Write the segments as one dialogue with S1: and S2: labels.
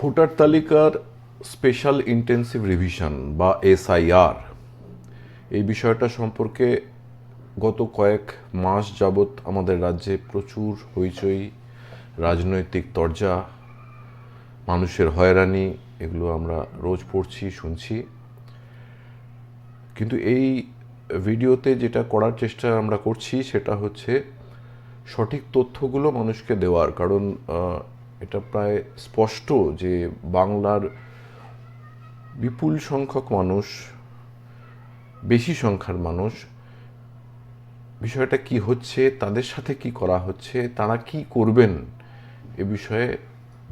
S1: Voter তালিকার special intensive revision বা SIR এই বিষয়টা সম্পর্কে গত কয়েক মাস যাবৎ আমাদের রাজ্যে প্রচুর হইচই, রাজনৈতিক তরজা, মানুষের হয়রানি, এগুলো আমরা রোজ পড়ছি, শুনছি। কিন্তু এই ভিডিওতে যেটা করার চেষ্টা আমরা করছি সেটা হচ্ছে সঠিক তথ্যগুলো মানুষকে দেওয়ার। কারণ এটা প্রায় স্পষ্ট যে বাংলার বিপুল সংখ্যক মানুষ, বেশি সংখ্যার মানুষ, বিষয়টা কি হচ্ছে, তাদের সাথে কি করা হচ্ছে, তারা কি করবেন, এ বিষয়ে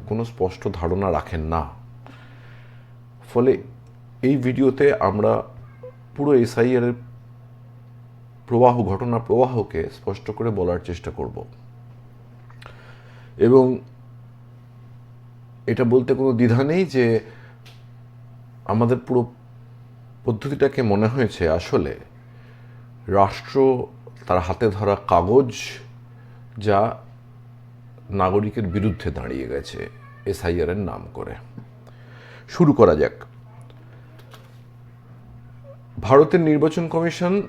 S1: কোনো স্পষ্ট ধারণা রাখেন না। ফলে এই ভিডিওতে আমরা পুরো এসআইআর প্রবাহ, ঘটনা প্রবাহকে স্পষ্ট করে বলার চেষ্টা করব। এবং এটা বলতে কোনো দ্বিধা নেই যে আমাদের পুরো পদ্ধতিটাকে মনে হয়েছে আসলে রাষ্ট্র তার হাতে ধরা কাগজ যা নাগরিকের বিরুদ্ধে দাঁড়িয়ে গেছে এসআইআর এর নাম করে। শুরু করা যাক। ভারতের নির্বাচন কমিশন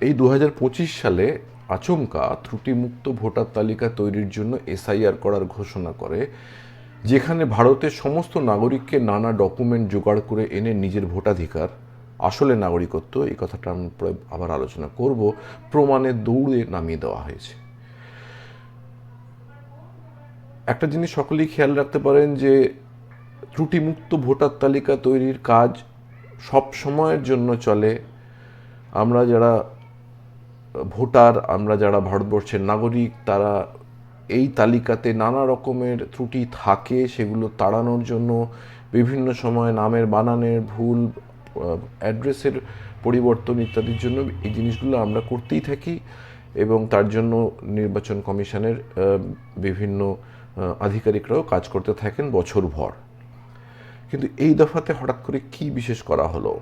S1: এই দু হাজার পঁচিশ সালে আচমকা ত্রুটিমুক্ত ভোটার তালিকা তৈরির জন্য এসআইআর করার ঘোষণা করে। যেখানে ভারতের সমস্ত নাগরিককে নানা ডকুমেন্ট জোগাড় করে এনে নিজের ভোটাধিকার, আসলে নাগরিকত্ব, এই কথাটা আমি আবার আলোচনা করব, প্রমাণে দৌড়ে নামিয়ে দেওয়া হয়েছে। একটা জিনিস সকলেই খেয়াল রাখতে পারেন যে, ত্রুটিমুক্ত ভোটার তালিকা তৈরির কাজ সব সময়ের জন্য চলে। আমরা যারা ভোটার, আমরা যারা ভারতবর্ষের নাগরিক, তারা এই তালিকাতে নানা রকমের ত্রুটি থাকে, সেগুলো তাড়ানোর জন্য বিভিন্ন সময় নামের বানানের ভুল অ্যাড্রেসের পরিবর্তন ইত্যাদির জন্য এই জিনিসগুলো আমরা করতেই থাকি এবং তার জন্য নির্বাচন কমিশনের বিভিন্ন আধিকারিকরাও কাজ করতে থাকেন বছরভর কিন্তু এই দফাতে হঠাৎ করে কি বিশেষ করা হলো?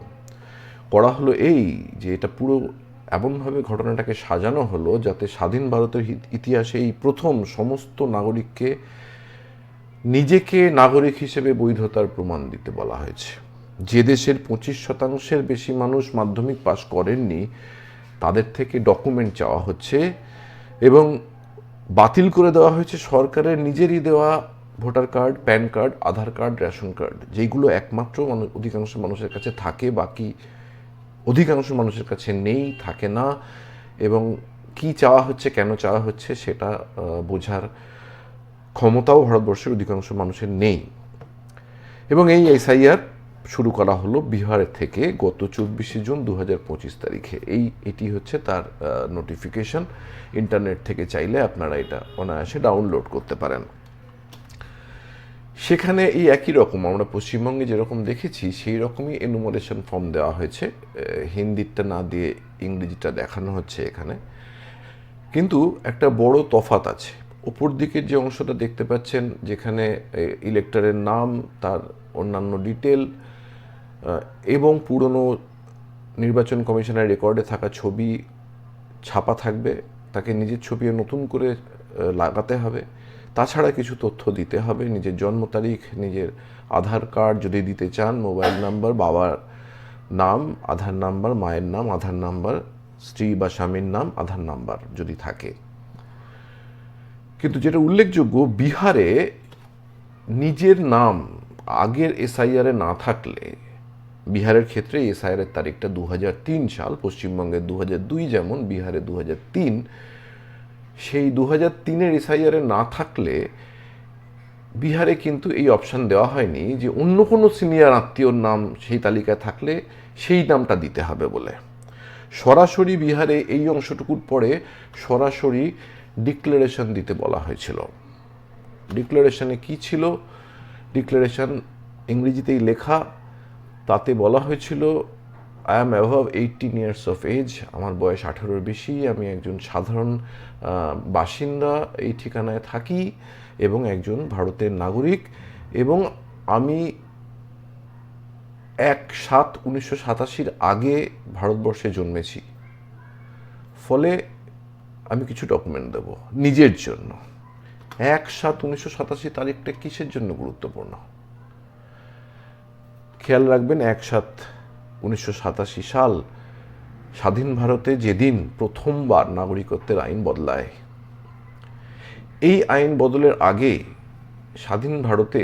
S1: করা হলো এই যে এটা পুরো এমনভাবে ঘটনাটাকে সাজানো হলো যাতে স্বাধীন ভারতের ইতিহাসে এই প্রথম সমস্ত নাগরিককে নিজেকে নাগরিক হিসেবে বৈধতার প্রমাণ দিতে বলা হয়েছে। যে দেশের পঁচিশ শতাংশের বেশি মানুষ মাধ্যমিক পাশ করেননি, তাদের থেকে ডকুমেন্ট চাওয়া হচ্ছে এবং বাতিল করে দেওয়া হয়েছে সরকারের নিজেরই দেওয়া voter card, PAN card, Aadhaar card, ration card যেগুলো একমাত্র অধিকাংশ মানুষের কাছে থাকে, বাকি অধিকাংশ মানুষের কাছে নেই, থাকে না এবং কি চাওয়া হচ্ছে, কেন চাওয়া হচ্ছে সেটা বোঝার ক্ষমতাও ভারতবর্ষের অধিকাংশ মানুষের নেই। এবং এই এসআইআর শুরু করা হলো বিহারের থেকে গত চব্বিশে জুন দু পঁচিশ তারিখে। এই, এটি হচ্ছে তার নোটিফিকেশন ইন্টারনেট থেকে চাইলে আপনারা এটা অনায়াসে ডাউনলোড করতে পারেন। সেখানে এই একই রকম, আমরা পশ্চিমবঙ্গে যেরকম দেখেছি, সেই রকমই এনুমারেশন ফর্ম দেওয়া হয়েছে। হিন্দিটা না দিয়ে ইংরেজিটা দেখানো হচ্ছে এখানে। কিন্তু একটা বড় তফাত আছে। উপর দিকের যে অংশটা দেখতে পাচ্ছেন, যেখানে ইলেক্টরের নাম, তার অন্যান্য ডিটেল এবং পুরনো নির্বাচন কমিশনের রেকর্ডে থাকা ছবি ছাপা থাকবে। তাকে নিজের ছবি নতুন করে লাগাতে হবে। তাছাড়া কিছু তথ্য দিতে হবে। নিজের জন্ম তারিখ, নিজের আধার কার্ড যদি দিতে চান, মোবাইল নাম্বার, বাবার নাম, আধার নাম্বার, মায়ের নাম, আধার নাম্বার, স্ত্রী বা স্বামীর নাম, আধার নাম্বার যদি থাকে। কিন্তু যেটা উল্লেখযোগ্য, বিহারে নিজের নাম আগের এসআইআরে না থাকলে, বিহারের ক্ষেত্রে এসআইআর এর তারিখটা দু হাজার তিন সাল, পশ্চিমবঙ্গে দু যেমন, বিহারে দু হাজার তিন সেই দু হাজার তিনের এসআইআরে না থাকলে বিহারে কিন্তু এই অপশান দেওয়া হয়নি যে অন্য কোনো সিনিয়র আত্মীয়র নাম সেই তালিকায় থাকলে সেই নামটা দিতে হবে বলে। সরাসরি বিহারে এই অংশটুকুর পরে সরাসরি ডিক্লারেশন দিতে বলা হয়েছিল। ডিক্লারেশনে কি ছিল? ডিক্লারেশন ইংরেজিতেই লেখা, তাতে বলা হয়েছিল I am above eighteen years of age আমার বয়স আঠারোর বেশি। আমি একজন সাধারণ বাসিন্দা এই ঠিকানায় থাকি এবং একজন ভারতের নাগরিক এবং আমি এক সাত উনিশশো সাতাশির আগে ভারতবর্ষে জন্মেছি। ফলে আমি কিছু ডকুমেন্ট দেব নিজের জন্য। এক সাত উনিশশো সাতাশি তারিখটা কিসের জন্য গুরুত্বপূর্ণ? খেয়াল রাখবেন, এক সাত উনিশশো সাতাশি সাল স্বাধীন ভারতে যেদিন প্রথমবার নাগরিকত্বের আইন বদলায়, এই আইন বদলের আগে স্বাধীন ভারতে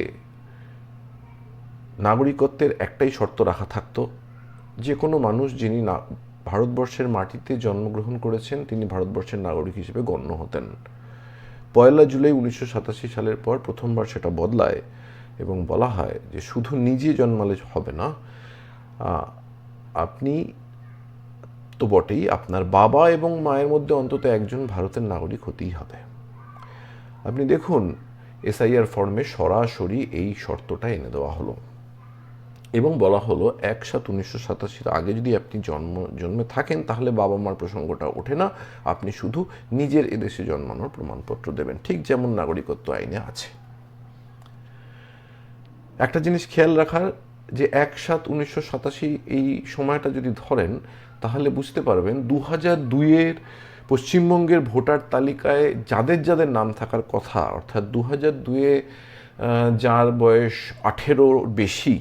S1: নাগরিকত্বের একটাই শর্ত রাখা থাকতো, যে কোনো মানুষ যিনি না, ভারতবর্ষের মাটিতে জন্মগ্রহণ করেছেন, তিনি ভারতবর্ষের নাগরিক হিসেবে গণ্য হতেন। পয়লা জুলাই উনিশশো সাতাশি সালের পর প্রথমবার সেটা বদলায় এবং বলা হয় যে শুধু নিজে জন্মালে হবে না আপনি তো বটেই আপনার বাবা এবং মায়ের মধ্যে অন্তত একজন ভারতের নাগরিক হতেই হবে। আপনি দেখুন, এসআইআর ফর্মে সরাসরি এই শর্তটা এনে দেওয়া হলো। এবং বলা হলো, এক সাত উনিশশো সাতাশির আগে যদি আপনি জন্ম, জন্মে থাকেন, তাহলে বাবা মার প্রসঙ্গটা ওঠে না। আপনি শুধু নিজের এদেশে জন্মানোর প্রমাণপত্র দেবেন। ঠিক যেমন নাগরিকত্ব আইনে আছে। একটা জিনিস খেয়াল রাখার যে এক সাত উনিশশো সাতাশি এই সময়টা যদি ধরেন, তাহলে বুঝতে পারবেন দু হাজার দুইয়ের পশ্চিমবঙ্গের ভোটার তালিকায় যাদের যাদের নাম থাকার কথা, অর্থাৎ দু হাজার দুয়ে যার বয়স আঠেরোর বেশি,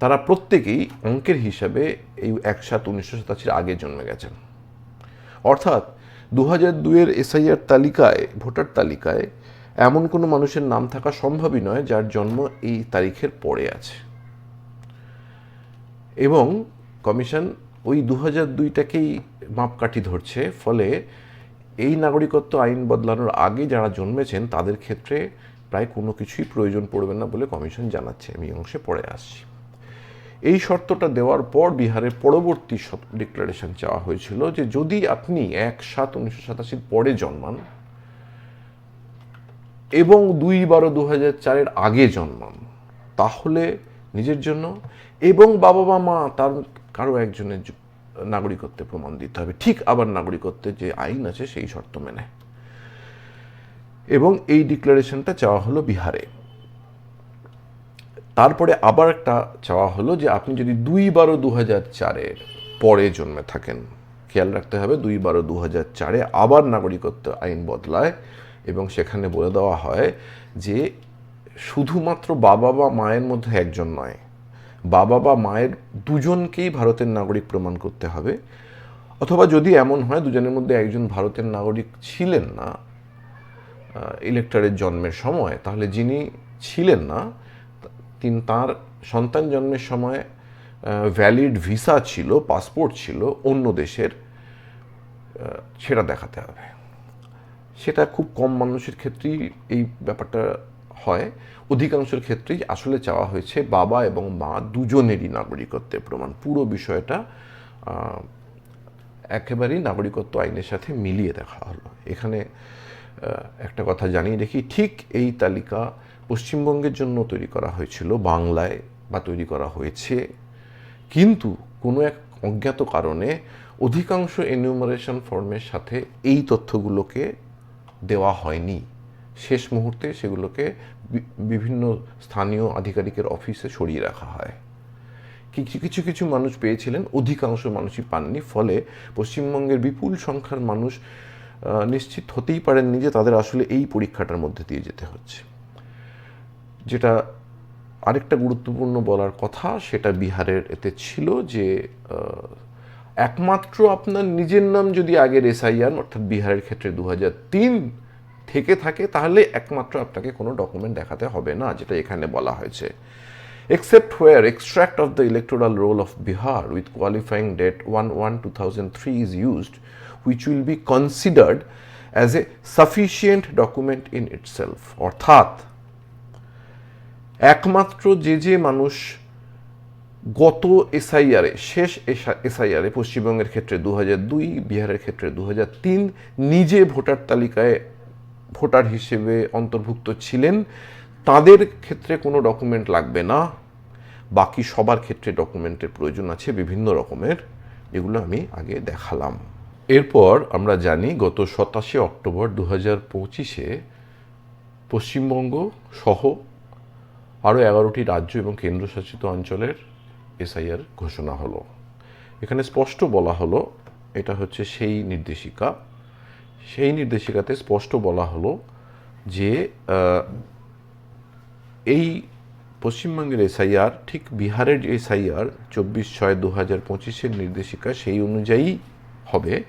S1: তারা প্রত্যেকেই অঙ্কের হিসাবে এই এক সাত উনিশশো সাতাশির আগে জন্মে গেছেন। অর্থাৎ দু হাজার দুইয়ের এসআইআর তালিকায়, ভোটার তালিকায় এমন কোনো মানুষের নাম থাকা সম্ভবই নয় যার জন্ম এই তারিখের পরে আছে। এবং কমিশন ওই দু হাজার দুইটাকেই মাপকাঠি ধরছে, ফলে এই নাগরিকত্ব আইন বদলানোর আগে যারা জন্মেছেন তাদের ক্ষেত্রে প্রায় কোনো কিছুই প্রয়োজন পড়বে না বলে কমিশন জানাচ্ছে। আমি অংশে পড়ে আসছি। এই শর্তটা দেওয়ার পর বিহারের পরবর্তী ডিক্লারেশন চাওয়া হয়েছিল যে যদি আপনি এক সাত উনিশশো সাতাশির পরে জন্মান এবং দুই বারো দু হাজার চারের আগে জন্মান তাহলে নিজের জন্য এবং বাবা বা মা তার কারও একজনের নাগরিকত্বের প্রমাণ দিতে হবে। ঠিক আবার নাগরিকত্বের যে আইন আছে সেই শর্ত মেনে। এবং এই ডিক্লারেশনটা চাওয়া হলো বিহারে। তারপরে আবার একটা চাওয়া হলো যে আপনি যদি দুই বারো দু হাজার চারের পরে জন্মে থাকেন, খেয়াল রাখতে হবে দুই বারো দু হাজার চারে আবার নাগরিকত্ব আইন বদলায়। এবং সেখানে বলে দেওয়া হয় যে শুধুমাত্র বাবা বা মায়ের মধ্যে একজন নয়, বাবা বা মায়ের দুজনকেই ভারতের নাগরিক প্রমাণ করতে হবে। অথবা যদি এমন হয় দুজনের মধ্যে একজন ভারতের নাগরিক ছিলেন না ইলেক্টরের জন্মের সময়, তাহলে যিনি ছিলেন না, তিনি তার সন্তান জন্মের সময় ভ্যালিড ভিসা ছিল পাসপোর্ট ছিল, অন্য দেশের সেটা দেখাতে হবে। সেটা খুব কম মানুষের ক্ষেত্রেই এই ব্যাপারটা হয়। অধিকাংশের ক্ষেত্রেই আসলে চাওয়া হয়েছে বাবা এবং মা দুজনেরই নাগরিকত্বের প্রমাণ। পুরো বিষয়টা একেবারেই নাগরিকত্ব আইনের সাথে মিলিয়ে দেখা হলো। এখানে একটা কথা জানিয়ে রেখি ঠিক এই তালিকা পশ্চিমবঙ্গের জন্য তৈরি করা হয়েছিল, বাংলায় বা তৈরি করা হয়েছে। কিন্তু কোনো এক অজ্ঞাত কারণে অধিকাংশ এনিউমারেশন ফর্মের সাথে এই তথ্যগুলোকে দেওয়া হয়নি। শেষ মুহূর্তে সেগুলোকে বিভিন্ন স্থানীয় আধিকারিকের অফিসে সরিয়ে রাখা হয়। কিছু কিছু কিছু মানুষ পেয়েছিলেন, অধিকাংশ মানুষই পাননি, ফলে পশ্চিমবঙ্গের বিপুল সংখ্যার মানুষ নিশ্চিত হতেই পারেননি যে তাদের আসলে এই পরীক্ষাটার মধ্যে দিয়ে যেতে হচ্ছে। যেটা আরেকটা গুরুত্বপূর্ণ বলার কথা, সেটা বিহারের এতে ছিল যে একমাত্র আপনার নিজের নাম যদি আগে রেসাইয়ান অর্থাৎ বিহারের ক্ষেত্রে দু তিন থেকে থাকে, তাহলে একমাত্র আপনাকে কোনো ডকুমেন্ট দেখাতে হবে না, যেটা এখানে বলা হয়েছে। Except where extract of the electoral roll of Bihar with qualifying date one one two thousand three is used which will be considered as a sufficient document in itself অর্থাৎ, একমাত্র যে যে মানুষ গত এসআইআরে শেষ এসআইআরে পশ্চিমবঙ্গের ক্ষেত্রে দু দুই, বিহারের ক্ষেত্রে দু তিন, নিজে ভোটার তালিকায় ভোটার হিসেবে অন্তর্ভুক্ত ছিলেন। তাদের ক্ষেত্রে কোনো ডকুমেন্ট লাগবে না। বাকি সবার ক্ষেত্রে ডকুমেন্টের প্রয়োজন আছে, বিভিন্ন রকমের এগুলো আমি আগে দেখালাম। এরপর আমরা জানি গত সাতাশে অক্টোবর দু হাজার পঁচিশে পশ্চিমবঙ্গ সহ আরও এগারোটি রাজ্য এবং কেন্দ্রশাসিত অঞ্চলের এসআইআর ঘোষণা হলো। এখানে স্পষ্ট বলা হলো, এটা হচ্ছে সেই নির্দেশিকা। সেই নির্দেশিকাতে স্পষ্ট বলা হলো যে এই পশ্চিমবঙ্গের এসআইআর, ঠিক বিহারের এসআইআর চব্বিশ ছয় দু হাজার পঁচিশের নির্দেশিকা সেই অনুযায়ী হবে।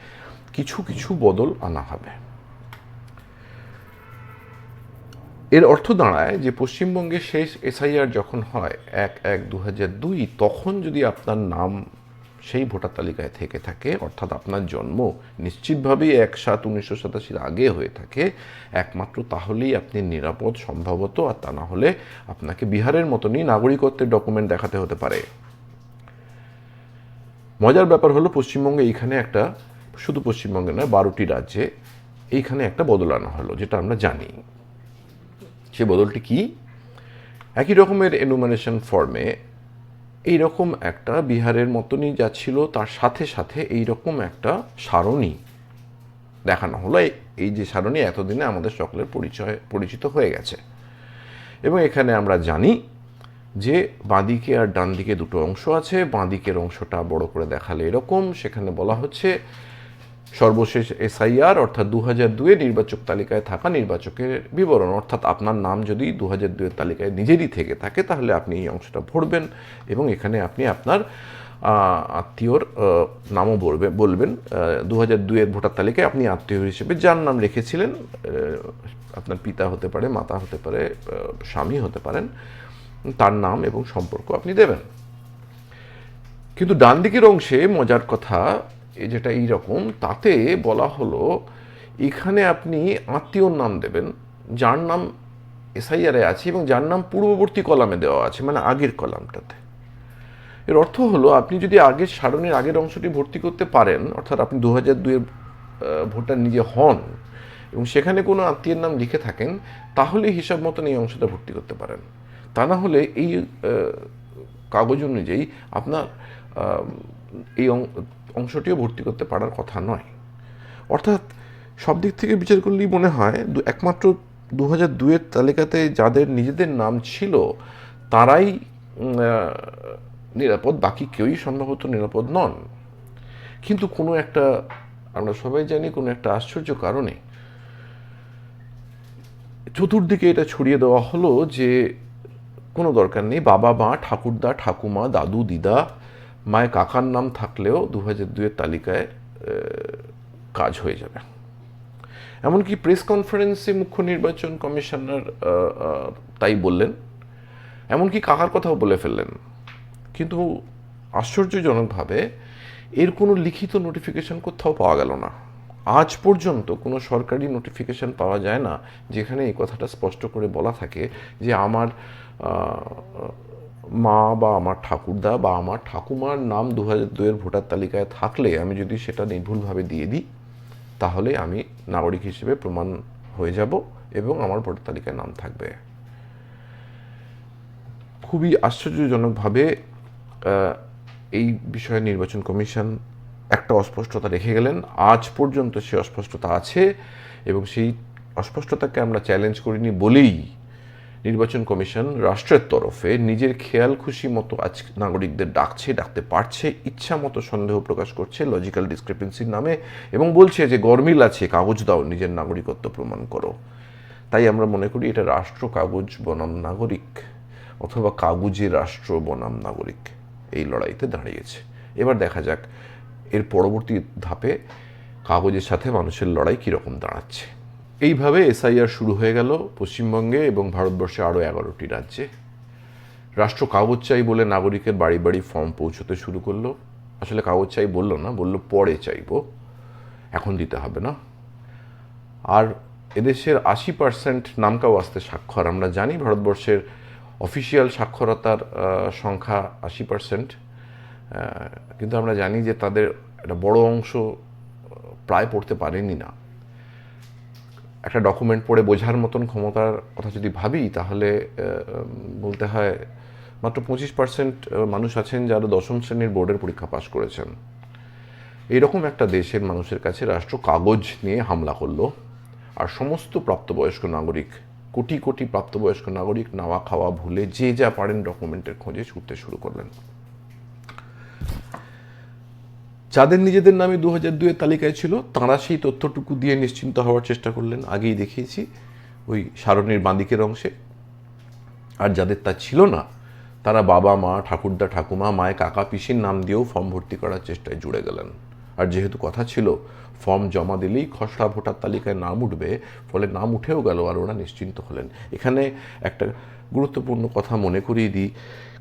S1: কিছু কিছু বদল আনা হবে। এর অর্থ দাঁড়ায় যে পশ্চিমবঙ্গে শেষ এসআইআর যখন হয় এক এক দু দুই, তখন যদি আপনার নাম সেই ভোটার তালিকায় থেকে থাকে, অর্থাৎ আপনার জন্ম নিশ্চিতভাবেই এক সাত উনিশশো সাতাশির আগে হয়ে থাকে, একমাত্র তাহলেই আপনি নিরাপদ, সম্ভবত, আর তা না হলে আপনাকে বিহারের মতনই নাগরিকত্বের ডকুমেন্ট দেখাতে হতে পারে। মজার ব্যাপার হলো পশ্চিমবঙ্গে এইখানে একটা, শুধু পশ্চিমবঙ্গে নয়, বারোটি রাজ্যে এইখানে একটা বদলানো হলো, যেটা আমরা জানি। সে বদলটি কি? একই রকমের এনুমারেশন ফর্মে এই রকম একটা বিহারের মতনই যা ছিল, তার সাথে সাথে এই রকম একটা সারণী দেখানো হলো। এই- যে সারণী এতদিনে আমাদের সকলের পরিচয়, পরিচিত হয়ে গেছে। এবং এখানে আমরা জানি যে বাঁদিকে আর ডান দিকে দুটো অংশ আছে। বাঁদিকের অংশটা বড় করে দেখালে এরকম। সেখানে বলা হচ্ছে সর্বশেষ এসআইআর, অর্থাৎ দু হাজার দুয়ে নির্বাচক তালিকায় থাকা নির্বাচকের বিবরণ। অর্থাৎ আপনার নাম যদি দু হাজার দুয়ের তালিকায় নিজেরই থেকে থাকে, তাহলে আপনি এই অংশটা ভরবেন এবং এখানে আপনি আপনার আত্মীয়র নামও বলবে, বলবেন। দু হাজার দুয়ের ভোটার তালিকায় আপনি আত্মীয় হিসেবে যার নাম রেখেছিলেন আপনার পিতা হতে পারে, মাতা হতে পারে স্বামী হতে পারেন, তার নাম এবং সম্পর্ক আপনি দেবেন। কিন্তু ডান দিকের অংশে মজার কথা যেটা এই রকম তাতে বলা হলো, এখানে আপনি আত্মীয়র নাম দেবেন, যার নাম এসআইআরে আছে এবং যার নাম পূর্ববর্তী কলামে দেওয়া আছে মানে আগের কলামটাতে। এর অর্থ হলো, আপনি যদি আগের সারণীর আগের অংশটি ভর্তি করতে পারেন, অর্থাৎ আপনি দু হাজার দুয়ের ভোটার নিজে হন, এবং সেখানে কোনো আত্মীয়ের নাম লিখে থাকেন তাহলে হিসাব মতন এই অংশটা ভর্তি করতে পারেন। তা না হলে এই কাগজ অনুযায়ী আপনার এই অংশটিও ভর্তি করতে পারার কথা নয়। অর্থাৎ সব দিক থেকে বিচার করলেই মনে হয় দু- একমাত্র দু হাজার তালিকাতে যাদের নিজেদের নাম ছিল, তারাই নিরাপদ, বাকি কেউই সম্ভবত নিরাপদ নন। কিন্তু কোনো একটা, আমরা সবাই জানি কোনো একটা আশ্চর্য কারণে চতুর্দিকে এটা ছড়িয়ে দেওয়া হলো যে কোনো দরকার নেই বাবা মা ঠাকুরদা, ঠাকুমা, দাদু, দিদা মায়ের কাকার নাম থাকলেও দু হাজার দুয়ের তালিকায় কাজ হয়ে যাবে। এমনকি প্রেস কনফারেন্সে মুখ্য নির্বাচন কমিশনার তাই বললেন। এমনকি কাকার কথাও বলে ফেললেন। কিন্তু আশ্চর্যজনকভাবে এর কোনো লিখিত নোটিফিকেশন কোথাও পাওয়া গেল না। আজ পর্যন্ত কোনো সরকারি নোটিফিকেশন পাওয়া যায় না, যেখানে এই কথাটা স্পষ্ট করে বলা থাকে যে আমার মা বা আমার ঠাকুরদা বা আমার ঠাকুমার নাম দু হাজার দুয়ের ভোটার তালিকায় থাকলে আমি যদি সেটা নির্ভুলভাবে দিয়ে দিই, তাহলে আমি নাগরিক হিসেবে প্রমাণ হয়ে যাব এবং আমার ভোটার তালিকায় নাম থাকবে। খুবই আশ্চর্যজনকভাবে এই বিষয়ে নির্বাচন কমিশন একটা অস্পষ্টতা রেখে গেলেন। আজ পর্যন্ত সে অস্পষ্টতা আছে এবং সেই অস্পষ্টতাকে আমরা চ্যালেঞ্জ করিনি বলেই নির্বাচন কমিশন রাষ্ট্রের তরফে নিজের খেয়াল খুশি মতো আজ নাগরিকদের ডাকছে, ডাকতে পারছে, ইচ্ছা মতো সন্দেহ প্রকাশ করছে লজিক্যাল ডিসক্রিপেন্সির নামে এবং বলছে যে গরমিল আছে, কাগজ দাও, নিজের নাগরিকত্ব প্রমাণ করো। তাই আমরা মনে করি এটা রাষ্ট্র কাগজ বনাম নাগরিক অথবা কাগজে রাষ্ট্র বনাম নাগরিক। এই লড়াইতে দাঁড়িয়েছে। এবার দেখা যাক এর পরবর্তী ধাপে কাগজের সাথে মানুষের লড়াই কীরকম দাঁড়াচ্ছে। এইভাবে এসআইআর শুরু হয়ে গেল পশ্চিমবঙ্গে এবং ভারতবর্ষে আরও এগারোটি রাজ্যে। রাষ্ট্র কাগজ চাই বলে নাগরিকের বাড়ি বাড়ি ফর্ম পৌঁছতে শুরু করল। আসলে কাগজ চাই বলল না, বলল পরে চাইব। এখন দিতে হবে না। আর এদেশের আশি পার্সেন্ট নামকাও আসতে স্বাক্ষর। আমরা জানি ভারতবর্ষের অফিসিয়াল সাক্ষরতার সংখ্যা আশি পার্সেন্ট। কিন্তু আমরা জানি যে তাদের একটা বড় অংশ প্রায় পড়তে পারেনি না। একটা ডকুমেন্ট পড়ে বোঝার মতন ক্ষমতার কথা যদি ভাবি, তাহলে বলতে হয় মাত্র পঁচিশ পার্সেন্ট মানুষ আছেন যারা দশম শ্রেণির বোর্ডের পরীক্ষা পাশ করেছেন। এইরকম একটা দেশের মানুষের কাছে রাষ্ট্র কাগজ নিয়ে হামলা করল আর সমস্ত প্রাপ্তবয়স্ক নাগরিক, কোটি কোটি প্রাপ্তবয়স্ক নাগরিক নাওয়া খাওয়া ভুলে যে যা পারেন ডকুমেন্টের খোঁজে ছুটতে শুরু করলেন। যাদের নিজেদের নামে দু হাজার দুয়ের তালিকায় ছিল, তাঁরা সেই তথ্যটুকু দিয়ে নিশ্চিন্ত হওয়ার চেষ্টা করলেন। আগেই দেখিয়েছি ওই সারণীর বাঁদিকের অংশে। আর যাদের তা ছিল না, তারা বাবা, মা, ঠাকুরদা, ঠাকুমা, মায়ের কাকা, পিসির নাম দিয়েও ফর্ম ভর্তি করার চেষ্টায় জুড়ে গেলেন। আর যেহেতু কথা ছিল ফর্ম জমা দিলেই খসড়া ভোটার তালিকায় নাম উঠবে, ফলে নাম উঠেও গেল আর ওরা নিশ্চিন্ত হলেন। এখানে একটা গুরুত্বপূর্ণ কথা মনে করিয়ে দিই,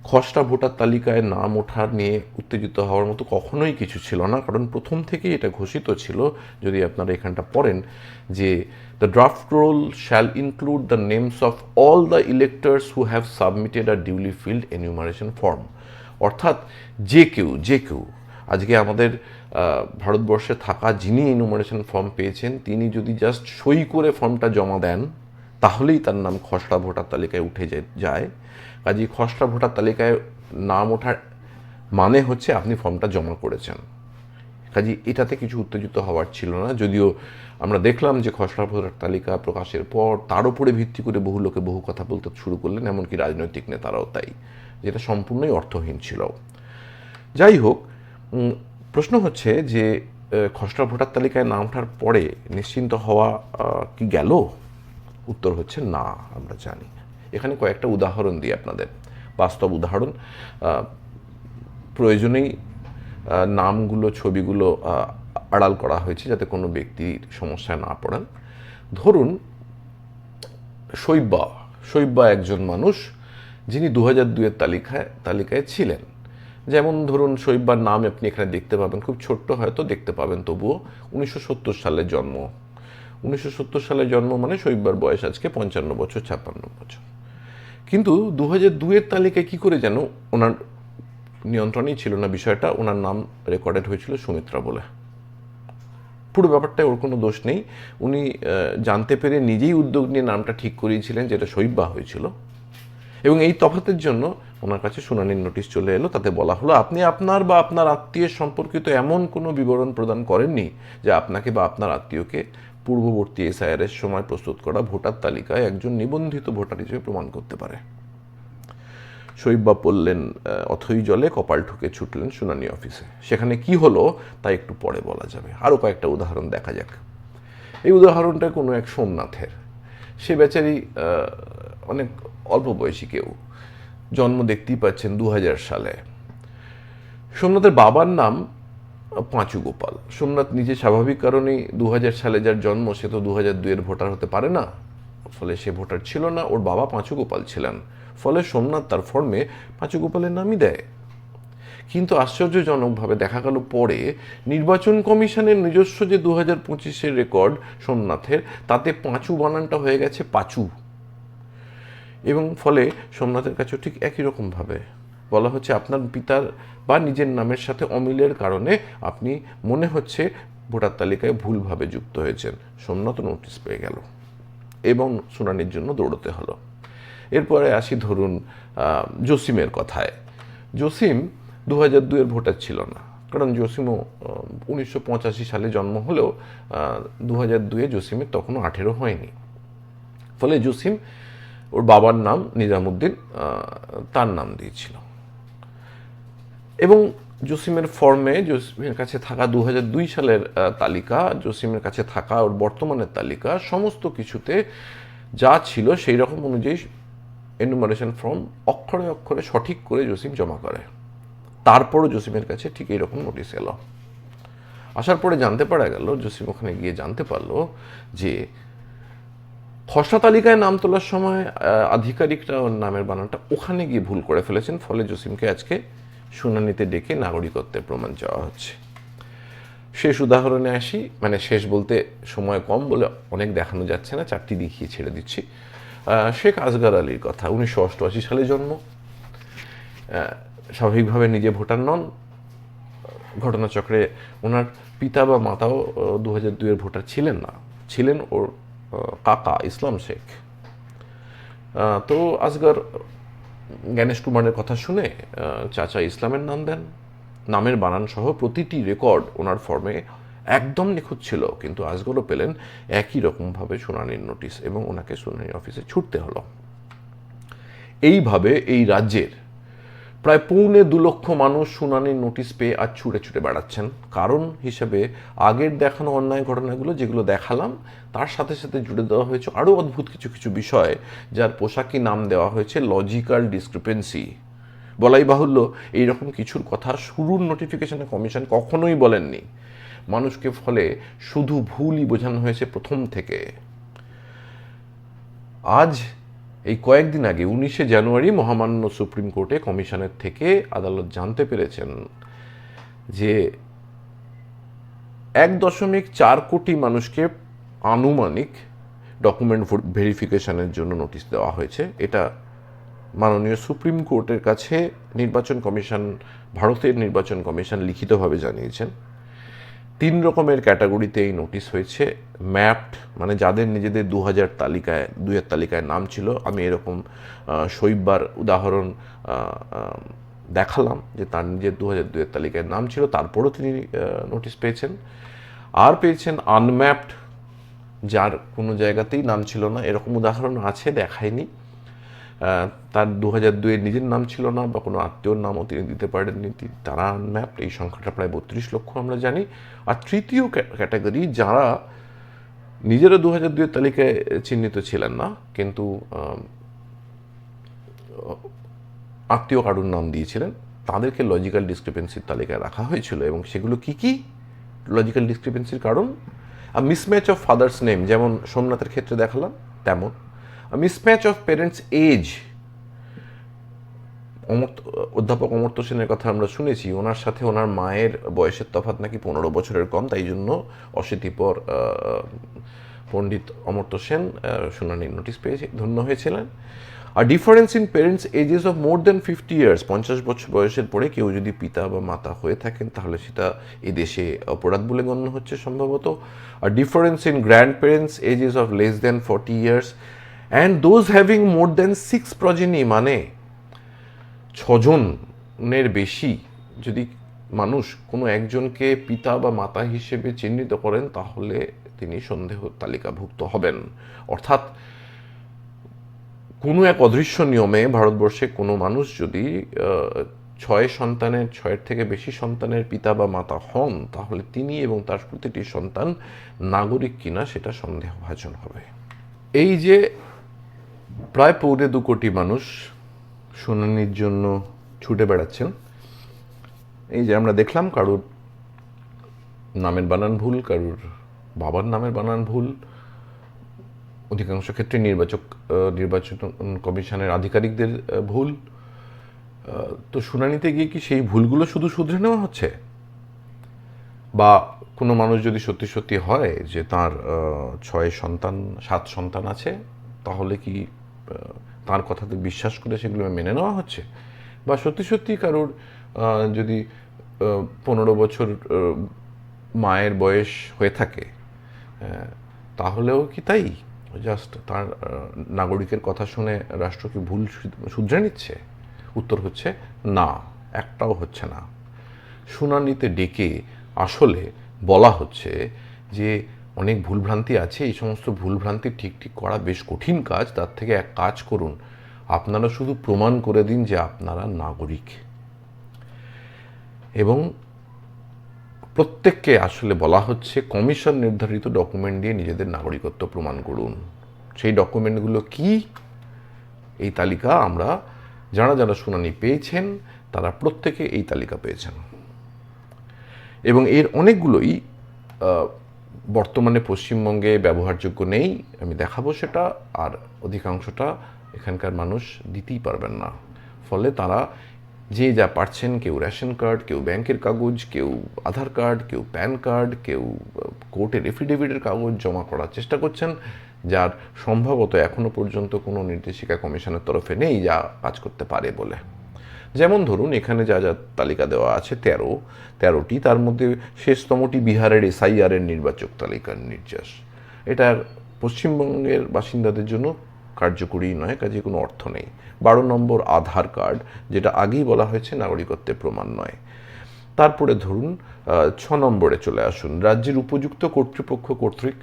S1: খসড়া ভোটার তালিকায় নাম ওঠার নিয়ে উত্তেজিত হওয়ার মতো কখনোই কিছু ছিল না, কারণ প্রথম থেকেই এটা ঘোষিত ছিল, যদি আপনারা এখানটা পড়েন, যে the draft roll shall include the names of all the electors who have submitted a duly filled enumeration form অর্থাৎ যে কেউ যে কেউ, আজকে আমাদের ভারতবর্ষে থাকা যিনি এনুমারেশন ফর্ম পেয়েছেন, তিনি যদি জাস্ট সই করে ফর্মটা জমা দেন, তাহলেই তার নাম খসড়া ভোটার তালিকায় উঠে যায়। কাজেই খসড়া ভোটার তালিকায় নাম ওঠার মানে হচ্ছে আপনি ফর্মটা জমা করেছেন। কাজে এটাতে কিছু উত্তেজিত হওয়ার ছিল না। যদিও আমরা দেখলাম যে খসড়া ভোটার তালিকা প্রকাশের পর তার উপরে ভিত্তি করে বহু লোকে বহু কথা বলতে শুরু করলেন, এমনকি রাজনৈতিক নেতারাও তাই, যেটা সম্পূর্ণই অর্থহীন ছিল। যাই হোক প্রশ্ন হচ্ছে যে খসড়া ভোটার তালিকায় নাম ওঠার পরে নিশ্চিন্ত হওয়া কি গেল? উত্তর হচ্ছে না, আমরা জানি এখানে কয়েকটা উদাহরণ দিই আপনাদের। বাস্তব উদাহরণ প্রয়োজনেই নামগুলো, ছবিগুলো আড়াল করা হয়েছে যাতে কোনো ব্যক্তির সমস্যায় না পড়েন। ধরুন, শৈব্যা শৈব্যা একজন মানুষ যিনি দু হাজার দুয়ের তালিকায় তালিকায় ছিলেন। যেমন ধরুন শৈব্যার নাম আপনি এখানে দেখতে পাবেন, খুব ছোট্ট হয়তো দেখতে পাবেন, তবুও উনিশশো সত্তর সালে জন্ম। উনিশশো সত্তর সালে জন্ম মানে শৈব্যার বয়স আজকে পঞ্চান্ন বছর, ছাপ্পান্ন বছর। কিন্তু দু হাজার দুয়ের তালিকায় কী করে যেন ওনার নিয়ন্ত্রণেই ছিল না বিষয়টা, ওনার নাম রেকর্ডেড হয়েছিল সুমিত্রা বলে। পুরো ব্যাপারটায় ওর কোনো দোষ নেই। উনি জানতে পেরে নিজেই উদ্যোগ নিয়ে নামটা ঠিক করিয়েছিলেন, যেটা শৈব্যা হয়েছিল। এবং এই তফাতের জন্য ওনার কাছে শুনানির নোটিশ চলে এলো, তাতে বলা হলো, আপনি আপনার বা আপনার আত্মীয়ের সম্পর্কিত এমন কোনো বিবরণ প্রদান করেননি যে আপনাকে বা আপনার আত্মীয়কে পূর্ববর্তী এসআইআরের সময় প্রস্তুত করা ভোটার তালিকায় একজন নিবন্ধিত ভোটার হিসেবে প্রমাণ করতে পারে। শৈব্যা পড়লেন অথই জলে কপাল ঠুকে ছুটলেন শুনানি অফিসে। সেখানে কি হলো তা একটু পরে বলা যাবে। আরও কয়েকটা উদাহরণ দেখা যাক। এই উদাহরণটা কোনো এক সোমনাথের। সে বেচারি অনেক অল্প বয়সী কেউ। জন্ম দেখতেই পাচ্ছেন দু হাজার সালে। সোমনাথের বাবার নাম পাঁচু গোপাল। সোমনাথ নিজে স্বাভাবিক কারণেই দু হাজার সালে যার জন্ম, সে তো দু হাজার দুইয়ের ভোটার হতে পারে না। ফলে সে ভোটার ছিল না, ওর বাবা পাঁচু গোপাল ছিলেন। ফলে সোমনাথ তার ফর্মে পাঁচু গোপালের নামই দেয়। কিন্তু আশ্চর্যজনকভাবে দেখা গেল পরে নির্বাচন কমিশনের নিজস্ব যে দু হাজার পঁচিশের রেকর্ড সোমনাথের, তাতে পাঁচু বানানটা হয়ে গেছে পাঁচু। এবং ফলে সোমনাথের কাছেও ঠিক একই রকমভাবে বলা হচ্ছে আপনার পিতার বা নিজের নামের সাথে অমিলের কারণে আপনি, মনে হচ্ছে, ভোটার তালিকায় ভুলভাবে যুক্ত হয়েছেন। সোমনাথ নোটিশ পেয়ে গেল এবং শুনানির জন্য দৌড়তে হলো। এরপরে আসি ধরুন জসিমের কথায়। জসিম দু হাজার দুয়ের ভোটার ছিল না। কারণ জসিমও উনিশশো পঁচাশি সালে জন্ম হলেও দু হাজার দুয়ে জসিমের তখনও আঠেরো হয়নি। ফলে জসিম ওর বাবার নাম নিজামুদ্দিন তার নাম দিয়েছিল। এবং জসিমের ফর্মে জসিমের কাছে থাকা দু দুই সালের তালিকা, জসিমের কাছে থাকা ওর বর্তমানের তালিকা, সমস্ত কিছুতে যা ছিল সেই রকম অনুযায়ী এনুমারেশন ফর্ম অক্ষরে অক্ষরে সঠিক করে জসিম জমা করে। তারপরও জসিমের কাছে ঠিক এইরকম নোটিশ এলো। আসার পরে জানতে পারা গেল, জসিম ওখানে গিয়ে জানতে পারল যে খসড়া তালিকায় নাম তোলার সময় আধিকারিকরা ওর নামের বানানটা ওখানে গিয়ে ভুল করে ফেলেছেন, ফলে জসিমকে আজকে শুনানিতে ডেকে নাগরিকত্বের প্রমাণ চাওয়া হচ্ছে। শেষ উদাহরণে আসি মানে শেষ বলতে সময় কম বলে অনেক দেখানো যাচ্ছে না, চারটি দেখিয়ে ছেড়ে দিচ্ছি। শেখ আসগার আলীর কথা, উনিশশো অষ্টআশি সালে জন্ম। স্বাভাবিকভাবে নিজে ভোটার নন। ঘটনাচক্রে ওনার পিতা বা মাতাও দু হাজার দুইয়ের ভোটার ছিলেন না। ছিলেন ওর কাকা, ইসলাম শেখ। তো আসগর জ্ঞানেশ কুমারের কথা শুনে চাচা ইসলামের নাম দেন। নামের বানান সহ প্রতিটি রেকর্ড ওনার ফর্মে একদম নিখুঁত ছিল, কিন্তু আসগরও পেলেন একই রকমভাবে শুনানির নোটিশ এবং ওনাকে শুনানি অফিসে ছুটতে হলো। এইভাবে এই রাজ্যের প্রায় পৌনে দু লক্ষ মানুষ শুনানির নোটিশ পেয়ে আজ ছুটে ছুটে বেড়াচ্ছেন। কারণ হিসেবে আগের দেখানো অন্যায় ঘটনাগুলো যেগুলো দেখালাম, তার সাথে সাথে জুড়ে দেওয়া হয়েছে আরও অদ্ভুত কিছু কিছু বিষয়, যার পোশাকি নাম দেওয়া হয়েছে লজিক্যাল ডিসক্রিপেন্সি। বলাই বাহুল্য, এইরকম কিছুর কথা শুরুর নোটিফিকেশনে কমিশন কখনোই বলেননি। মানুষকে ফলে শুধু ভুলই বোঝানো হয়েছে প্রথম থেকে। আজ এই কয়েকদিন আগে, উনিশে জানুয়ারি মহামান্য সুপ্রিম কোর্টে কমিশনের থেকে আদালত জানতে পেরেছেন যে এক দশমিক চার কোটি মানুষকে আনুমানিক ডকুমেন্ট ভেরিফিকেশনের জন্য নোটিশ দেওয়া হয়েছে। এটা মাননীয় সুপ্রিম কোর্টের কাছে নির্বাচন কমিশন, ভারতের নির্বাচন কমিশন লিখিতভাবে জানিয়েছেন। তিন রকমের ক্যাটাগরিতে এই নোটিশ হয়েছে। ম্যাপড মানে যাদের নিজেদের দু হাজার তালিকায় দুয়ের তালিকায় নাম ছিল, আমি এরকম শৈববার উদাহরণ দেখালাম যে তার নিজের দু হাজার দুয়ের তালিকায় নাম ছিল, তারপরও তিনি নোটিশ পেয়েছেন। আর পেয়েছেন আনম্যাপড, যার কোনো জায়গাতেই নাম ছিল না। এরকম উদাহরণ আছে, দেখায়নি। তার দু হাজার দুয়ের নিজের নাম ছিল না বা কোনো আত্মীয়র নামও তিনি দিতে পারেননি। তারা আনম্যাপড এই সংখ্যাটা প্রায় বত্রিশ লক্ষ আমরা জানি। আর তৃতীয় ক্যাটাগরি যারা নিজেরা দু হাজার দুয়ের তালিকায় চিহ্নিত ছিলেন না, কিন্তু আত্মীয় কারুর নাম দিয়েছিলেন, তাদেরকে লজিক্যাল ডিসক্রিপেন্সির তালিকায় রাখা হয়েছিল। এবং সেগুলো কি কি? লজিক্যাল ডিসক্রিপেন্সির কারণ? আর মিসম্যাচ অফ ফাদার্স নেম যেমন সোমনাথের ক্ষেত্রে দেখালাম, তেমন। Mismatch of parents age Amartya, অধ্যাপক অমর্ত্য সেনের কথা আমরা শুনেছি, ওনার সাথে ওনার মায়ের বয়সের তফাৎ নাকি পনেরো বছরের কম, তাই জন্য অশীতিপর পণ্ডিত অমর্ত্য সেন শুনানির নোটিশ পেয়ে ধন্য হয়েছিলেন। আর difference in parents ages of more than fifty years পঞ্চাশ বছর বয়সের পরে কেউ যদি পিতা বা মাতা হয়ে থাকেন, তাহলে সেটা এদেশে অপরাধ বলে গণ্য হচ্ছে সম্ভবত। আর difference in grandparents ages of less than forty years and those having more than six progeny মানে ছজনের বেশি, যদি মানুষ কোনো একজনকে পিতা বা মাতা হিসেবে চিহ্নিত করেন, তাহলে তিনি সন্দেহ তালিকাভুক্ত হবেন। অর্থাৎ কোনো এক অদৃশ্য নিয়মে ভারতবর্ষে কোনো মানুষ যদি ছয় সন্তানের, ছয়ের থেকে বেশি সন্তানের পিতা বা মাতা হন, তাহলে তিনি এবং তার প্রতিটি সন্তান নাগরিক কিনা সেটা সন্দেহভাজন হবে। এই যে প্রায় পৌনে দু কোটি মানুষ শুনানির জন্য ছুটে বেড়াচ্ছেন। এই যে আমরা দেখলাম কারুর নামের বানান ভুল, কারুর বাবার নামের বানান ভুল। অধিকাংশ ক্ষেত্রে নির্বাচক নির্বাচন কমিশনের আধিকারিকদের ভুল। তো শুনানিতে গিয়ে কি সেই ভুলগুলো শুধু শুধরে নেওয়া হচ্ছে? বা কোনো মানুষ যদি সত্যি সত্যি হয় যে তার ছয় সন্তান, সাত সন্তান আছে, তাহলে কি তার কথাতে বিশ্বাস করে সেগুলো মেনে নেওয়া হচ্ছে। বা সত্যি সত্যি কারোর যদি পনেরো বছর মায়ের বয়স হয়ে থাকে তাহলেও কি তাই? জাস্ট তার নাগরিকের কথা শুনে রাষ্ট্র কি ভুল শুধ- শুধরে নিচ্ছে? উত্তর হচ্ছে না, একটাও হচ্ছে না। শুনানিতে ডেকে আসলে বলা হচ্ছে যে অনেক ভুলভ্রান্তি আছে, এই সমস্ত ভুলভ্রান্তি ঠিক ঠিক করা বেশ কঠিন কাজ। তার থেকে এক কাজ করুন, আপনারা শুধু প্রমাণ করে দিন যে আপনারা নাগরিক। এবং প্রত্যেককে আসলে বলা হচ্ছে, কমিশন নির্ধারিত ডকুমেন্ট দিয়ে নিজেদের নাগরিকত্ব প্রমাণ করুন। সেই ডকুমেন্টগুলো কি? এই তালিকা আমরা যারা যারা শুনানি পেয়েছেন, তারা প্রত্যেকে এই তালিকা পেয়েছেন। এবং এর অনেকগুলোই বর্তমানে পশ্চিমবঙ্গে ব্যবহারযোগ্য নেই, আমি দেখাবো সেটা, আর অধিকাংশটা এখানকার মানুষ দিতেই পারবেন না। ফলে তারা যে যা পারছেন, কেউ রেশন কার্ড, কেউ ব্যাংকের কাগজ, কেউ আধার কার্ড, কেউ প্যান কার্ড, কেউ কোর্টের এফিডেভিটের কাগজ জমা করার চেষ্টা করছেন, যার সম্ভবত এখনও পর্যন্ত কোনো নির্দেশিকা কমিশনের তরফে নেই যা কাজ করতে পারে বলে। যেমন ধরুন, এখানে যা যা তালিকা দেওয়া আছে, তেরো, তেরোটি, তার মধ্যে শেষতমটি বিহারের এসআইআরের নির্বাচক তালিকার নির্যাস এটা পশ্চিমবঙ্গের বাসিন্দাদের জন্য কার্যকরী নয়, কাজে কোনো অর্থ নেই। বারো নম্বর আধার কার্ড, যেটা আগেই বলা হয়েছে নাগরিকত্বের প্রমাণ নয়। তারপরে ধরুন ছ নম্বরে চলে আসুন। রাজ্যের উপযুক্ত কর্তৃপক্ষ কর্তৃক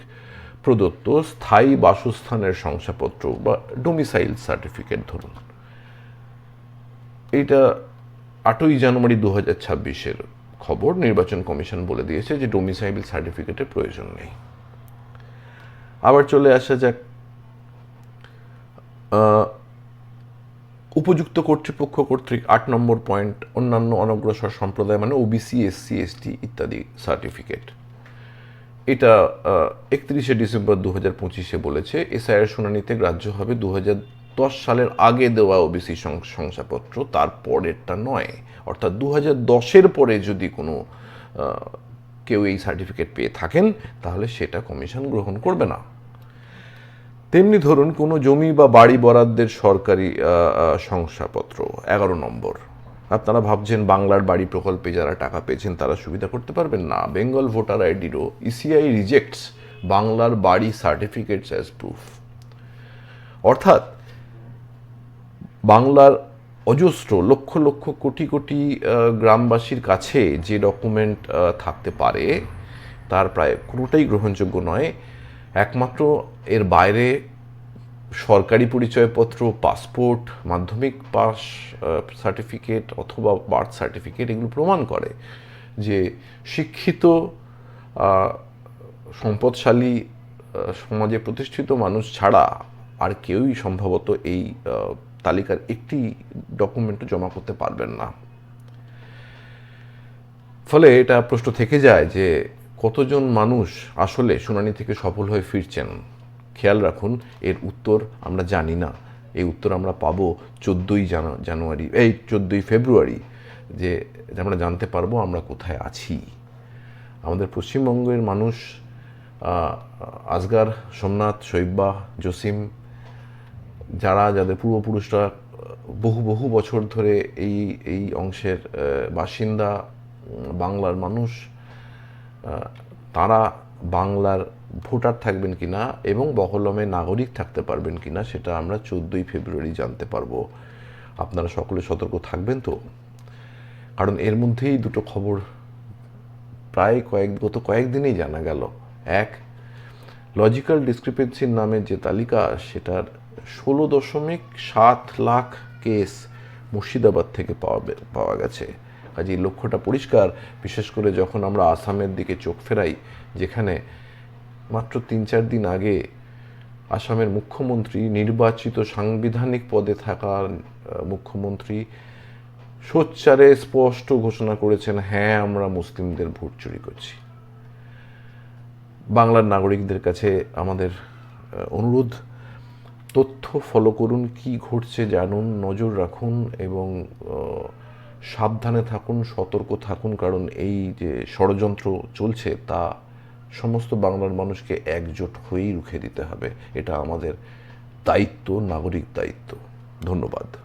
S1: প্রদত্ত স্থায়ী বাসস্থানের শংসাপত্র বা ডোমিসাইল সার্টিফিকেট ধরুন। এইটা আটই জানুয়ারি দু হাজার ছাব্বিশের খবর। নির্বাচন কমিশন বলে দিয়েছে যে ডোমিসাইল সার্টিফিকেটের প্রয়োজন নেই। আবার চলে আসা যাক উপযুক্ত কর্তৃপক্ষ কর্তৃক আট নম্বর পয়েন্ট অন্যান্য অনগ্রসর সম্প্রদায় মানে ওবিসি, এসসি, এসটি ইত্যাদি সার্টিফিকেট। এটা একত্রিশে ডিসেম্বর দু হাজার পঁচিশে বলেছে। এসআইয়ের শুনানিতে গ্রাহ্য হবে দু হাজার দশ সালের আগে দেওয়া ওবিসি শংসাপত্র, তার পরেরটা নয়। অর্থাৎ দু হাজার দশের পরে যদি কোনো কেউ এই সার্টিফিকেট পেয়ে থাকেন, তাহলে সেটা কমিশন গ্রহণ করবে না। তেমনি ধরুন কোনো জমি বা বাড়ি বরাদ্দের সরকারি শংসাপত্র, এগারো নম্বর। আপনারা ভাবছেন বাংলার বাড়ি প্রকল্পে যারা টাকা পেয়েছেন, তারা সুবিধা করতে পারবেন না। বেঙ্গল ভোটার আইডিরও ইসিআই রিজেক্টস বাংলার বাড়ি সার্টিফিকেটস অ্যাজ প্রুফ অর্থাৎ বাংলার অজস্র লক্ষ লক্ষ কোটি কোটি গ্রামবাসীর কাছে যে ডকুমেন্ট থাকতে পারে, তার প্রায় কোনোটাই গ্রহণযোগ্য নয়। একমাত্র এর বাইরে সরকারি পরিচয়পত্র, পাসপোর্ট, মাধ্যমিক পাস সার্টিফিকেট অথবা বার্থ সার্টিফিকেট এগুলো প্রমাণ করে যে শিক্ষিত সম্পদশালী সমাজে প্রতিষ্ঠিত মানুষ ছাড়া আর কেউই সম্ভবত এই তালিকার একটি ডকুমেন্টও জমা করতে পারবেন না। ফলে এটা প্রশ্ন থেকে যায় যে কতজন মানুষ আসলে শুনানি থেকে সফল হয়ে ফিরছেন? খেয়াল রাখুন, এর উত্তর আমরা জানি না। এই উত্তর আমরা পাবো চোদ্দোই জানুয়ারি, এই চোদ্দোই ফেব্রুয়ারি, যে আমরা জানতে পারব আমরা কোথায় আছি। আমাদের পশ্চিমবঙ্গের মানুষ আজগার, সোমনাথ শৈব্বা জসিম যারা, যাদের পূর্বপুরুষরা বহু বহু বছর ধরে এই এই অংশের বাসিন্দা বাংলার মানুষ তারা বাংলার ভোটার থাকবেন কিনা এবং বহলমে নাগরিক থাকতে পারবেন কিনা সেটা আমরা চোদ্দোই ফেব্রুয়ারি জানতে পারব। আপনারা সকলে সতর্ক থাকবেন তো? কারণ এর মধ্যেই দুটো খবর প্রায় কয়েক, গত কয়েকদিনেই জানা গেল। এক লজিক্যাল ডিসক্রিপেন্সির নামে যে তালিকা, সেটার ষোলো দশমিক সাত লাখ কেস মুর্শিদাবাদ থেকে পাওয়া পাওয়া গেছে। কাজেই লক্ষ্যটা পরিষ্কার, বিশেষ করে যখন আমরা আসামের দিকে চোখ ফেরাই, যেখানে মাত্র তিন চার দিন আগে আসামের মুখ্যমন্ত্রী নির্বাচিত সাংবিধানিক পদে থাকা মুখ্যমন্ত্রী সোচ্চারে স্পষ্ট ঘোষণা করেছেন হ্যাঁ আমরা মুসলিমদের ভোট চুরি করছি। বাংলার নাগরিকদের কাছে আমাদের অনুরোধ তথ্য ফলো করুন, কি ঘটছে জানুন, নজর রাখুন এবং সাবধানে থাকুন, সতর্ক থাকুন, কারণ এই যে ষড়যন্ত্র চলছে তা সমস্ত বাংলার মানুষকে একজোট হয়েই রুখে দিতে হবে। এটা আমাদের দায়িত্ব, নাগরিক দায়িত্ব। ধন্যবাদ।